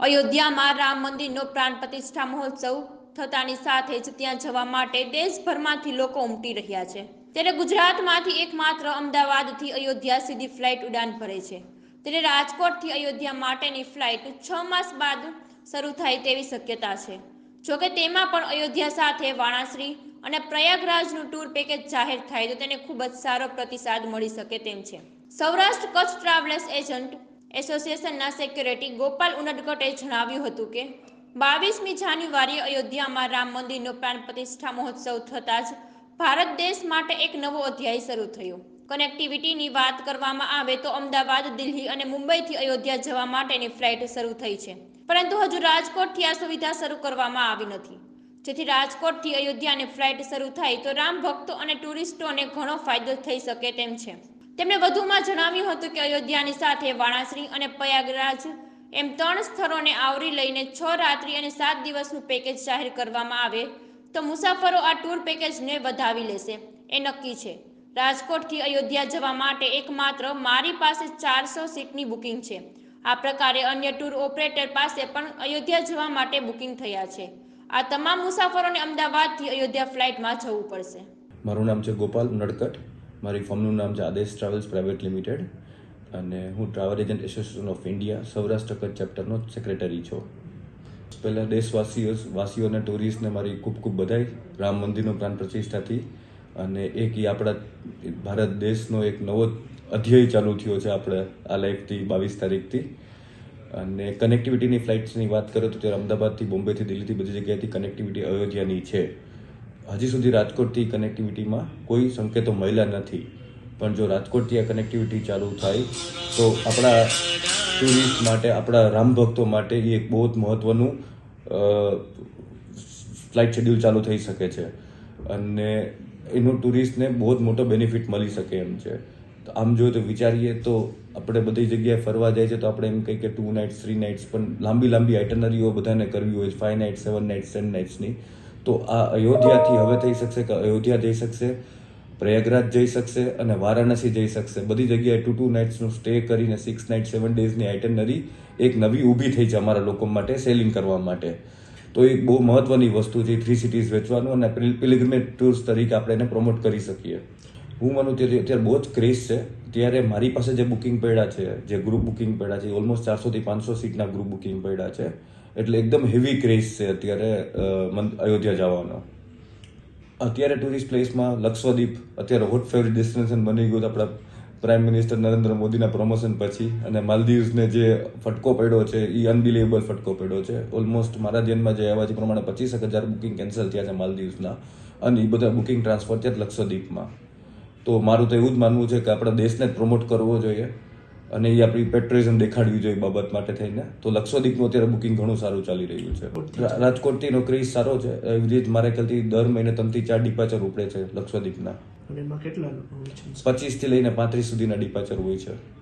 અયોધ્યામાં રામ મંદિરનો પ્રાણ પ્રતિષ્ઠા મહોત્સવ થતાની સાથે જ ત્યાં જવા માટે દેશભરમાંથી લોકો ઉમટી રહ્યા છે. ત્યારે ગુજરાતમાંથી એકમાત્ર અમદાવાદથી અયોધ્યા સીધી ફ્લાઇટ ઉડાન ભરે છે. ત્યારે રાજકોટથી અયોધ્યા માટેની ફ્લાઇટ છ માસ બાદ શરૂ થાય તેવી શક્યતા છે. જોકે તેમાં પણ અયોધ્યા સાથે વાણાશ્રી અને પ્રયાગરાજનું ટૂર પેકેજ જાહેર થાય તો તેને ખૂબ જ સારો પ્રતિસાદ મળી શકે તેમ છે. સૌરાષ્ટ્ર કચ્છ ટ્રાવેલર્સ એજન્ટ એસોસિએશનના સેક્રેટરી ગોપાલ ઉનડકટે જણાવ્યું હતું કે, બાવીસમી જાન્યુઆરીએ અયોધ્યામાં રામ મંદિરનો પ્રાણ પ્રતિષ્ઠા મહોત્સવ થતાં જ ભારત દેશ માટે એક નવો અધ્યાય શરૂ થયો. કનેક્ટિવિટીની વાત કરવામાં આવે તો અમદાવાદ, દિલ્હી અને મુંબઈથી અયોધ્યા જવા માટેની ફ્લાઇટ શરૂ થઈ છે. પરંતુ હજુ રાજકોટથી આ સુવિધા શરૂ કરવામાં આવી નથી. જેથી રાજકોટથી અયોધ્યાની ફ્લાઇટ શરૂ થાય તો રામ ભક્તો અને ટુરિસ્ટોને ઘણો ફાયદો થઈ શકે તેમ છે. તેમણે વધુમાં જણાવ્યું હતું કે અયોધ્યાની સાથે વાણાશ્રી અને પ્રયાગરાજ એમ ત્રણ સ્થળોને આવરી લઈને છ રાત્રિ અને સાત દિવસનું પેકેજ જાહેર કરવામાં આવે, તો મુસાફરો આ ટૂર પેકેજને વધાવી લેશે. એ નક્કી છે. રાજકોટથી અયોધ્યા જવા માટે એકમાત્ર મારી પાસે ચારસો સીટની બુકિંગ છે. આ પ્રકારે અન્ય ટૂર ઓપરેટર પાસે પણ અયોધ્યા જવા માટે બુકિંગ થયા છે. આ તમામ મુસાફરોને અમદાવાદથી અયોધ્યા ફ્લાઇટમાં જવું પડશે. મારું નામ છે ગોપાલ નડકટ. મારી ફર્મનું નામ છે આદેશ ટ્રાવેલ્સ પ્રાઇવેટ લિમિટેડ અને હું travel agent association of India Saurashtra Kutch ચેપ્ટરનો secretary છું. પહેલાં દેશવાસીઓ, વાસીઓ અને ટુરિસ્ટને મારી ખૂબ ખૂબ બધાઈ રામ મંદિરનો પ્રાણ પ્રતિષ્ઠાથી અને એક એ આપણા ભારત દેશનો એક નવો અધ્યાય ચાલુ થયો છે આપણે આ લાઈફથી બાવીસ તારીખથી. અને કનેક્ટિવિટીની ફ્લાઇટ્સની વાત કરો તો ત્યારે અમદાવાદથી બોમ્બેથી દિલ્હીથી બધી જગ્યાએથી કનેક્ટિવિટી અયોધ્યાની છે. હજી સુધી રાજકોટથી કનેક્ટિવિટીમાં કોઈ સંકેતો મળ્યા નથી. પણ જો રાજકોટથી આ કનેક્ટિવિટી ચાલુ થાય, તો આપણા ટુરિસ્ટ માટે, આપણા રામ ભક્તો માટે એ એક બહુ જ મહત્ત્વનું ફ્લાઇટ શેડ્યુલ ચાલુ થઈ શકે છે. અને એનું ટુરિસ્ટને બહુ જ મોટો બેનિફિટ મળી શકે એમ છે. તો આમ જોઈએ તો વિચારીએ તો આપણે બધી જગ્યાએ ફરવા જાય છે, તો આપણે એમ કહીએ કે ટુ નાઇટ્સ થ્રી નાઇટ્સ પણ લાંબી લાંબી આઇટનરીઓ બધાને કરવી હોય five nights seven nights ten નાઇટ્સની તો આ અયોધ્યાથી હવે થઈ શકશે કે અયોધ્યા જઈ શકશે, પ્રયાગરાજ જઈ શકશે અને વારાણસી જઈ શકશે. બધી જગ્યાએ ટુ ટુ નાઇટ્સનું સ્ટે કરીને સિક્સ નાઇટ સેવન ડેઝની આઇટનરી એક નવી ઊભી થઈ છે અમારા લોકો માટે સેલિંગ કરવા માટે. તો એ બહુ મહત્વની વસ્તુ છે થ્રી સિટીઝ વેચવાનું અને પિલિગ્રિમેજ ટૂર્સ તરીકે આપણે એને પ્રમોટ કરી શકીએ. હું માનું તે અત્યારે બહુ જ ક્રેઝ છે. ત્યારે મારી પાસે જે બુકિંગ પડ્યા છે, જે ગ્રુપ બુકિંગ પડ્યા છે ઓલમોસ્ટ ચારસોથી પાંચસો સીટના ગ્રુપ બુકિંગ પડ્યા છે. એટલે એકદમ હેવી ક્રેઝ છે અત્યારે અયોધ્યા જવાનો. અત્યારે ટુરિસ્ટ પ્લેસમાં લક્ષદ્વીપ, અત્યારે હોટ ફેવરિટ ડેસ્ટિનેશન બની ગયું આપણા પ્રાઇમ મિનિસ્ટર નરેન્દ્ર મોદીના પ્રમોશન પછી. અને માલદીવ્સને જે ફટકો પડ્યો છે એ અનબિલીવેબલ ફટકો પડ્યો છે. ઓલમોસ્ટ મારા ધ્યાનમાં જે આવ્યા છે પ્રમાણે પચીસ હજાર બુકિંગ કેન્સલ થયા છે માલદીવ્સના. અને એ બધા બુકિંગ ટ્રાન્સફર થયા લક્ષદ્વીપમાં. તો મારું તો એવું જ માનવું છે કે આપણા દેશને જ પ્રમોટ કરવો જોઈએ. અને એ આપણી પેટ્રોલિઝમ દેખાડવી જોઈએ બાબત માટે થઈને. તો લક્ષદ્વીપનું અત્યારે બુકિંગ ઘણું સારું ચાલી રહ્યું છે. રાજકોટથી નો ક્રેઝ સારો છે. એવી રીતે મારે ખ્યાલથી દર મહિને ત્રણથી ચાર ડિપાચર ઉપડે છે લક્ષદ્વીપના. અને એમાં કેટલા લોકો હોય છે? પચીસથી લઈને પાંત્રીસ સુધીના ડિપાચર હોય છે.